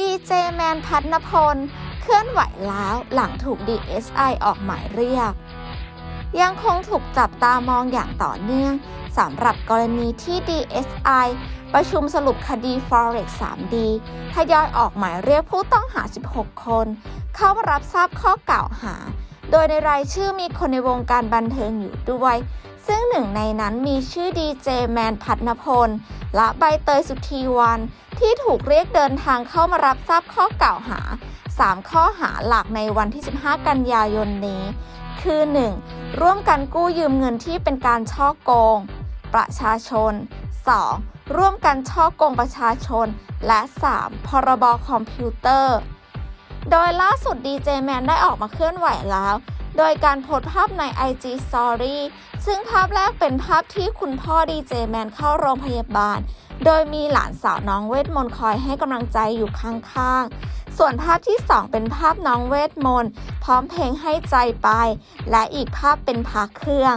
ดีเจแมนพัฒนพล เคลื่อนไหวแล้วหลังถูก DSI ออกหมายเรียก ยังคงถูกจับตามองอย่างต่อเนื่องสำหรับกรณีที่ DSI ประชุมสรุปคดี Forex 3D ทยอยออกหมายเรียกผู้ต้องหา 16 คน เข้ามารับทราบข้อกล่าวหา โดยในรายชื่อมีคนในวงการบันเทิงอยู่ด้วย ซึ่งหนึ่งในนั้นมีชื่อดีเจแมนพัฒนพล และใบเตยสุธีวัน ที่ถูกเรียกเดินทางเข้ามารับทราบข้อกล่าวหา 3 ข้อหาหลักในวันที่ 15 กันยายนนี้ คือ 1. ร่วมกันกู้ยืมเงินที่เป็นการช่อโกง ประชาชน 2. ร่วมกันช่อโกงประชาชน และ 3. พรบคอมพิวเตอร์ โดยล่าสุดดีเจแมนได้ออกมาเคลื่อนไหวแล้ว โดยการโพสภาพใน IG Story ซึ่งภาพแรกเป็นภาพที่คุณพ่อดีเจแมนเข้าโรงพยาบาล โดยมีหลานสาวน้องเวทมนต์คอยให้กำลังใจอยู่ข้างๆ ส่วนภาพที่ 2 เป็นภาพน้องเวทมนต์พร้อมเพลงให้ใจไป และอีกภาพเป็นพักเครื่อง